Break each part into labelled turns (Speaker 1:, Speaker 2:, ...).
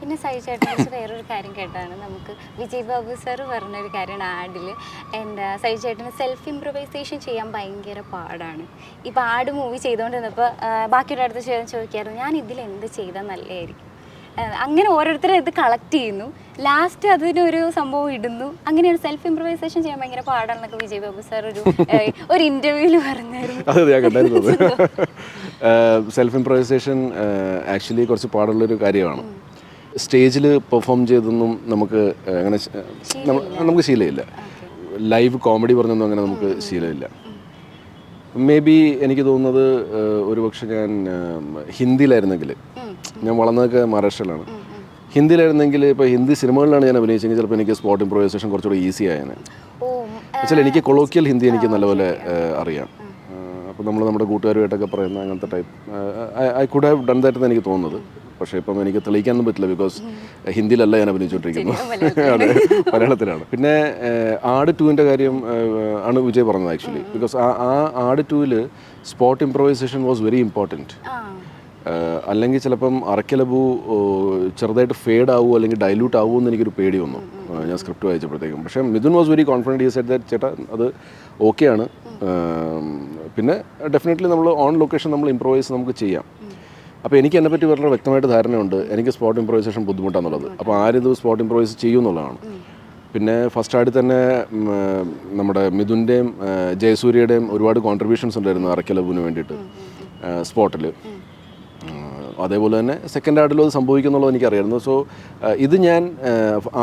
Speaker 1: പിന്നെ സൈ ചേട്ടനെ കുറിച്ച് വേറൊരു കാര്യം കേട്ടാണ്. നമുക്ക് വിജയ് ബാബു സാറ് പറഞ്ഞൊരു കാര്യമാണ് ആഡിൽ. എന്താ സൈ ചേട്ടന് സെൽഫ് ഇംപ്രവൈസേഷൻ ചെയ്യാൻ ഭയങ്കര പാടാണ്. ഇപ്പോൾ ആട് മൂവി ചെയ്തുകൊണ്ടിരുന്നപ്പോൾ ബാക്കിയുടെ അടുത്ത് ചെയ്യാൻ ചോദിക്കായിരുന്നു ഞാൻ ഇതിൽ എന്ത് ചെയ്താൽ നല്ലതായിരിക്കും? അങ്ങനെ ഓരോരുത്തരും ഇത് കളക്ട് ചെയ്യുന്നു. ലാസ്റ്റ് അതിനൊരു സംഭവം ഇടുന്നു. അങ്ങനെ ഒരു സെൽഫ് ഇംപ്രവൈസേഷൻ ചെയ്യാൻ ഭയങ്കര പാടാണെന്നൊക്കെ വിജയ് ബാബു സാർ ഒരു ഒരു ഇന്റർവ്യൂവിൽ പറഞ്ഞായിരുന്നു.
Speaker 2: സെൽഫ് ഇംപ്രവൈസേഷൻ ആക്ച്വലി കുറച്ച് പാടുള്ളൊരു കാര്യമാണ്. സ്റ്റേജിൽ പെർഫോം ചെയ്തൊന്നും നമുക്ക് അങ്ങനെ നമുക്ക് ശീലമില്ല. ലൈവ് കോമഡി പറഞ്ഞൊന്നും അങ്ങനെ നമുക്ക് ശീലമില്ല. മേ ബി എനിക്ക് തോന്നുന്നത് ഒരുപക്ഷെ ഞാൻ ഹിന്ദിയിലായിരുന്നെങ്കിൽ ഞാൻ വളർന്നതൊക്കെ മഹാരാഷ്ട്രയിലാണ്. ഹിന്ദിയിലായിരുന്നെങ്കിൽ ഇപ്പോൾ ഹിന്ദി സിനിമകളിലാണ് ഞാൻ അഭിനയിച്ചെങ്കിൽ ചിലപ്പോൾ എനിക്ക് സ്പോട്ട് ഇംപ്രൊവൈസേഷൻ കുറച്ചുകൂടി ഈസി വെച്ചാൽ എനിക്ക് കൊളോക്കിയൽ ഹിന്ദി എനിക്ക് നല്ലപോലെ അറിയാം. അപ്പോൾ നമ്മൾ നമ്മുടെ കൂട്ടുകാരുമായിട്ടൊക്കെ പറയുന്ന അങ്ങനത്തെ type I could have done that എനിക്ക് തോന്നുന്നത്. പക്ഷേ ഇപ്പം എനിക്ക് തെളിയിക്കാനൊന്നും പറ്റില്ല ബിക്കോസ് ഹിന്ദിയിലല്ല ഞാൻ അഭിനയിച്ചുകൊണ്ടിരിക്കുന്നത്. അതെ മലയാളത്തിലാണ്. പിന്നെ ആട് ടൂവിന്റെ കാര്യം ആണ് വിജയ് പറഞ്ഞത് ആക്ച്വലി ബിക്കോസ് ആ ആ ആട് ടൂവിൽ spot improvisation was very
Speaker 1: important
Speaker 2: അല്ലെങ്കിൽ ചിലപ്പം അറക്കലബു ചെറുതായിട്ട് ഫേഡ് ആവുമോ അല്ലെങ്കിൽ ഡൈല്യൂട്ട് ആവുമോ എന്ന് എനിക്കൊരു പേടി വന്നു. ഞാൻ സ്ക്രിപ്റ്റ് വായിച്ചപ്പോഴത്തേക്കും. പക്ഷേ മിഥുൻ വാസ് വെരി കോൺഫിഡന്റ് ഈ സെറ്റ് ദാറ്റ് ചേട്ടാ അത് ഓക്കെയാണ് പിന്നെ ഡെഫിനറ്റ്ലി നമ്മൾ ഓൺ ലൊക്കേഷൻ നമ്മൾ ഇമ്പ്രൂവൈസ് നമുക്ക് ചെയ്യാം. അപ്പോൾ എനിക്ക് എന്നെ പറ്റി വളരെ വ്യക്തമായിട്ട് ധാരണയുണ്ട്. എനിക്ക് സ്പോട്ട് ഇമ്പ്രൂവൈസേഷൻ ബുദ്ധിമുട്ടാണെന്നുള്ളത് അപ്പോൾ ആരും ഇത് സ്പോട്ട് ഇമ്പ്രൂവൈസ് ചെയ്യുമെന്നുള്ളതാണ് പിന്നെ ഫസ്റ്റ് ആയിട്ട് തന്നെ നമ്മുടെ മിഥുന്റെയും ജയസൂര്യയുടെയും ഒരുപാട് കോൺട്രിബ്യൂഷൻസ് ഉണ്ടായിരുന്നു അറക്കലബുവിന് വേണ്ടിയിട്ട് സ്പോട്ടിൽ അതേപോലെ തന്നെ സെക്കൻഡ് ആഡിലും അത് സംഭവിക്കുന്നുള്ളത് എനിക്കറിയായിരുന്നു. സോ ഇത് ഞാൻ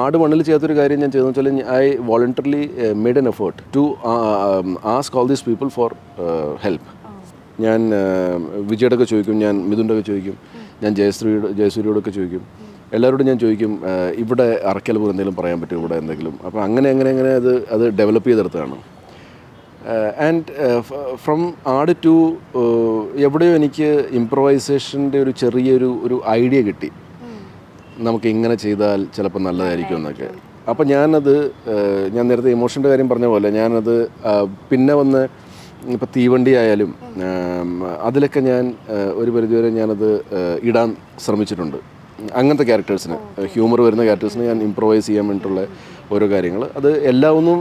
Speaker 2: ആട് മണ്ണിൽ ചെയ്യാത്തൊരു കാര്യം ഞാൻ ചെയ്തെന്ന് വെച്ചാൽ I voluntarily made an effort to ask all these people for help ഞാൻ ആ, വിജയുടെ ഒക്കെ ചോദിക്കും ഞാൻ മിഥുന്റെ ഒക്കെ ചോദിക്കും ഞാൻ ജയശ്രീയുടെ ജയസൂര്യയോടൊക്കെ ചോദിക്കും എല്ലാവരോടും ഞാൻ ചോദിക്കും ഇവിടെ അറക്കലപൂർ എന്തെങ്കിലും പറയാൻ പറ്റുമോ? ഇവിടെ എന്തെങ്കിലും? അപ്പോൾ അങ്ങനെ അങ്ങനെ അങ്ങനെ അത് അത് ഡെവലപ്പ് ചെയ്തെടുത്തതാണ്. ആൻഡ് ഫ്രം ആട് ടു എവിടെയോ എനിക്ക് ഇംപ്രവൈസേഷന്റെ ഒരു ചെറിയൊരു ഒരു ഐഡിയ കിട്ടി. നമുക്ക് ഇങ്ങനെ ചെയ്താൽ ചിലപ്പോൾ നല്ലതായിരിക്കും എന്നൊക്കെ. അപ്പം ഞാനത് ഞാൻ നേരത്തെ ഇമോഷന്റെ കാര്യം പറഞ്ഞ പോലെ ഞാനത് പിന്നെ വന്ന് ഇപ്പോൾ തീവണ്ടി ആയാലും ഏം, അതിലൊക്കെ ഞാൻ ഒരു പരിധിവരെ ഞാനത് ഇടാൻ ശ്രമിച്ചിട്ടുണ്ട്. അങ്ങനത്തെ ക്യാരക്ടേഴ്സിന് ഹ്യൂമർ വരുന്ന ക്യാരക്ടേഴ്സിന് ഞാൻ ഇമ്പ്രവൈസ് ചെയ്യാൻ വേണ്ടിയിട്ടുള്ള ഓരോ കാര്യങ്ങൾ. അത് എല്ലാ ഒന്നും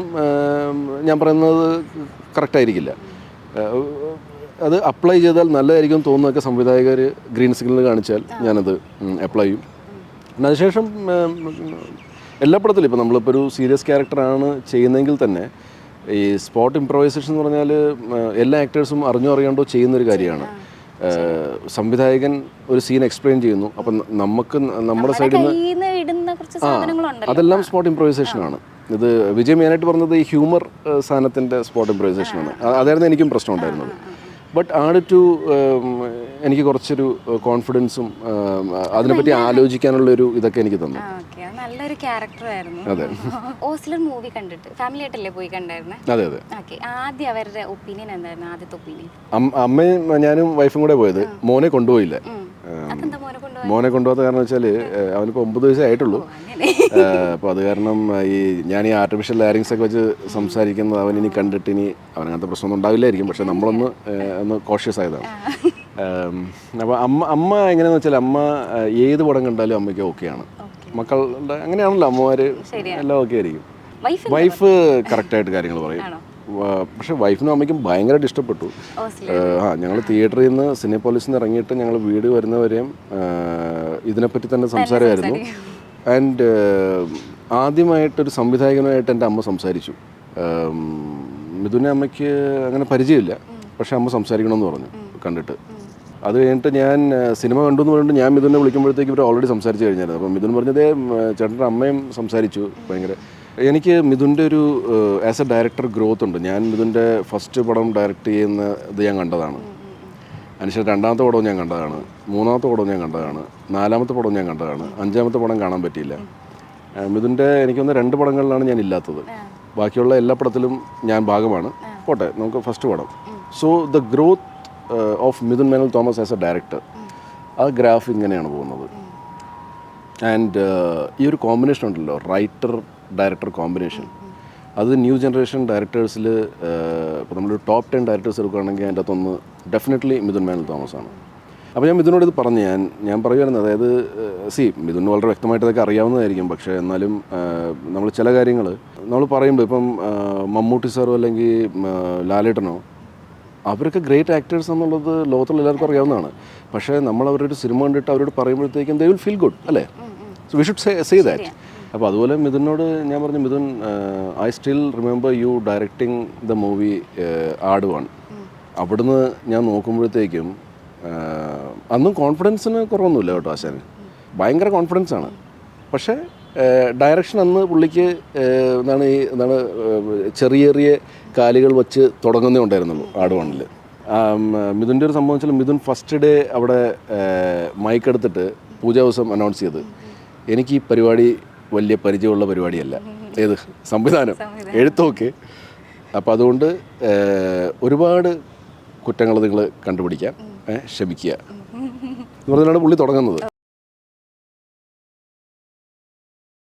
Speaker 2: ഞാൻ പറയുന്നത് കറക്റ്റായിരിക്കില്ല. അത് അപ്ലൈ ചെയ്താൽ നല്ലതായിരിക്കും തോന്നുന്നൊക്കെ സംവിധായകർ ഗ്രീൻ സിഗ്നൽ കാണിച്ചാൽ ഞാനത് അപ്ലൈ ചെയ്യും. പിന്നെ അതിനുശേഷം എല്ലാ പടത്തിലും ഇപ്പോൾ നമ്മളിപ്പോൾ ഒരു സീരിയസ് ക്യാരക്ടറാണ് ചെയ്യുന്നതെങ്കിൽ തന്നെ ഈ സ്പോട്ട് ഇംപ്രവൈസേഷൻ എന്ന് പറഞ്ഞാൽ എല്ലാ ആക്ടേഴ്സും അറിഞ്ഞോ അറിയാണ്ടോ ചെയ്യുന്നൊരു കാര്യമാണ്. സംവിധായകൻ ഒരു സീൻ എക്സ്പ്ലെയിൻ ചെയ്യുന്നു. അപ്പം നമുക്ക് നമ്മുടെ സൈഡിൽ നിന്ന് അതെല്ലാം സ്പോട്ട് ഇംപ്രൈസേഷൻ ആണ്. ഇത് വിജയ് മെയിനായിട്ട് പറഞ്ഞത് ഈ ഹ്യൂമർ സാധനത്തിന്റെ സ്പോട്ട് ഇംപ്രൈസേഷൻ ആണ്. അതായിരുന്നു എനിക്കും പ്രശ്നം ഉണ്ടായിരുന്നത്. ബട്ട് ആട് ടു എനിക്ക് കുറച്ചൊരു കോൺഫിഡൻസും അതിനെപ്പറ്റി ആലോചിക്കാനുള്ള ഒരു ഇതൊക്കെ എനിക്ക് തന്നു.
Speaker 1: നല്ലൊരു ക്യാരക്ടർ ആയിരുന്നു.
Speaker 2: അതെ.
Speaker 1: ഓസ്ലർ മൂവി കണ്ടിട്ട് ഫാമിലി ആയിട്ടല്ലേ പോയി കണ്ടായിരുന്നേ?
Speaker 2: അതെ അതെ.
Speaker 1: ആദ്യം അവരുടെ ഒപ്പീനിയൻ എന്തായിരുന്നു? ആദ്യത്തെ ഒപ്പീനിയൻ
Speaker 2: അമ്മയും ഞാനും വൈഫും കൂടെ പോയത്. മോനെ കൊണ്ടുപോയില്ല.
Speaker 1: മോനെ
Speaker 2: കൊണ്ടുപോകാത്ത കാരണം വെച്ചാൽ അവനിപ്പോൾ ഒമ്പത് വയസ്സേ ആയിട്ടുള്ളൂ അപ്പോൾ അത് കാരണം ഈ ഞാൻ ഈ ആർട്ടിഫിഷ്യൽ ലാരിങ്സ് ഒക്കെ വെച്ച് സംസാരിക്കുന്നത് അവൻ ഇനി കണ്ടിട്ട് ഇനി അവൻ അങ്ങനത്തെ പ്രശ്നമൊന്നും ഉണ്ടാവില്ലായിരിക്കും. പക്ഷെ നമ്മളൊന്ന് ഒന്ന് കോഷ്യസ് ആയതാണ്. അപ്പോൾ അമ്മ അമ്മ എങ്ങനെയാണെന്ന് വെച്ചാൽ അമ്മ ഏത് പടം കണ്ടാലും അമ്മയ്ക്ക് ഓക്കെയാണ് മക്കളുടെ അങ്ങനെയാണല്ലോ അമ്മമാർ എല്ലാം ഓക്കെ ആയിരിക്കും.
Speaker 1: വൈഫ്
Speaker 2: കറക്റ്റായിട്ട് കാര്യങ്ങൾ പറയും. പക്ഷെ വൈഫിനും അമ്മയ്ക്കും ഭയങ്കരമായിട്ട് ഇഷ്ടപ്പെട്ടു. ആ ഞങ്ങൾ തിയേറ്ററിൽ നിന്ന് സിനിപോളിസിൽ നിന്ന് ഇറങ്ങിയിട്ട് ഞങ്ങൾ വീട് വരുന്നവരെയും ഇതിനെപ്പറ്റി തന്നെ സംസാരമായിരുന്നു. ആൻഡ് ആദ്യമായിട്ടൊരു സംവിധായകനുമായിട്ട് എന്റെ അമ്മ സംസാരിച്ചു. മിഥുനെ അമ്മയ്ക്ക് അങ്ങനെ പരിചയമില്ല. പക്ഷെ അമ്മ സംസാരിക്കണമെന്ന് പറഞ്ഞു കണ്ടിട്ട്. അത് കഴിഞ്ഞിട്ട് ഞാൻ സിനിമ കണ്ടു എന്ന് പറഞ്ഞിട്ട് ഞാൻ മിഥുനെ വിളിക്കുമ്പോഴത്തേക്ക് ഇവർ ഓൾറെഡി സംസാരിച്ച് കഴിഞ്ഞായിരുന്നു. അപ്പോൾ മിഥുൻ പറഞ്ഞതേ ചേട്ടന്റെ അമ്മയും സംസാരിച്ചു ഭയങ്കര. എനിക്ക് മിഥുന്റെ ഒരു ആസ് എ ഡയറക്ടർ ഗ്രോത്ത് ഉണ്ട്. ഞാൻ മിഥുന്റെ ഫസ്റ്റ് പടം ഡയറക്റ്റ് ചെയ്യുന്ന ഇത് ഞാൻ കണ്ടതാണ്. അതിനുശേഷം രണ്ടാമത്തെ പടവും ഞാൻ കണ്ടതാണ്. മൂന്നാമത്തെ പടവും ഞാൻ കണ്ടതാണ്. നാലാമത്തെ പടവും ഞാൻ കണ്ടതാണ്. അഞ്ചാമത്തെ പടം കാണാൻ പറ്റിയില്ല. മിഥുന്റെ എനിക്കൊന്ന് രണ്ട് പടങ്ങളിലാണ് ഞാൻ ഇല്ലാത്തത്. ബാക്കിയുള്ള എല്ലാ പടത്തിലും ഞാൻ ഭാഗമാണ്. പോട്ടെ നമുക്ക് ഫസ്റ്റ് പടം. So the growth of Mithun Manuel Thomas as a director ആ ഗ്രാഫ് ഇങ്ങനെയാണ് പോകുന്നത്. ആൻഡ് ഈ ഒരു കോമ്പിനേഷൻ ഉണ്ടല്ലോ റൈറ്റർ ഡയറക്ടർ കോമ്പിനേഷൻ അത് ന്യൂ ജനറേഷൻ ഡയറക്ടേഴ്സിൽ ഇപ്പോൾ നമ്മൾ ടോപ്പ് ടെൻ ഡയറക്ടേഴ്സ് എടുക്കുകയാണെങ്കിൽ അതിന്റെ അകത്തൊന്ന് ഡെഫിനറ്റ്ലി മിഥുൻ മേനൽ തോമസ് ആണ് അപ്പോൾ ഞാൻ മിഥുനോട് ഇത് പറഞ്ഞു ഞാൻ ഞാൻ പറയുമായിരുന്നു അതായത് സി മിഥുന് വളരെ വ്യക്തമായിട്ട് ഇതൊക്കെ അറിയാവുന്നതായിരിക്കും പക്ഷേ എന്നാലും നമ്മൾ ചില കാര്യങ്ങൾ നമ്മൾ പറയുമ്പോൾ ഇപ്പം മമ്മൂട്ടി സാറോ അല്ലെങ്കിൽ ലാലേട്ടനോ അവരൊക്കെ ഗ്രേറ്റ് ആക്ടേഴ്സ് എന്നുള്ളത് ലോകത്തുള്ള എല്ലാവർക്കും അറിയാവുന്നതാണ്. പക്ഷേ നമ്മൾ അവരൊരു സിനിമ കണ്ടിട്ട് അവരോട് പറയുമ്പോഴത്തേക്കും ദേ വിൽ ഫീൽ ഗുഡ് അല്ലേ? So we should say say that അപ്പോൾ അതുപോലെ മിഥുനോട് ഞാൻ പറഞ്ഞു Mithun I still remember you directing the movie ad one അവിടുന്ന് ഞാൻ നോക്കുമ്പോഴത്തേക്കും അന്നും കോൺഫിഡൻസിന് കുറവൊന്നുമില്ല കേട്ടോ ആശാന്. ഭയങ്കര കോൺഫിഡൻസ് ആണ്. പക്ഷേ ഡയറക്ഷൻ അന്ന് പുള്ളിക്ക് എന്താണ് ഈ എന്താണ് ചെറിയ ചെറിയ കാലുകൾ വെച്ച് തുടങ്ങുന്നേ ഉണ്ടായിരുന്നുള്ളൂ ആട് വണ്ണിൽ മിഥുന്റെ ഒരു സംഭവം വെച്ചാൽ മിഥുൻ ഫസ്റ്റ് ഡേ അവിടെ മൈക്ക് എടുത്തിട്ട് പൂജാ ദിവസം അനൗൺസ് ചെയ്ത് എനിക്ക് ഈ പരിപാടി വലിയ പരിചയമുള്ള പരിപാടിയല്ല. ഏത്? സംവിധാനം. എഴുത്തൊക്കെ. അപ്പോൾ അതുകൊണ്ട് ഒരുപാട് കുറ്റങ്ങൾ നിങ്ങൾ കണ്ടുപിടിക്കാം. ക്ഷമിക്കുക. എന്ന് പറഞ്ഞാണ് പുള്ളി തുടങ്ങുന്നത്.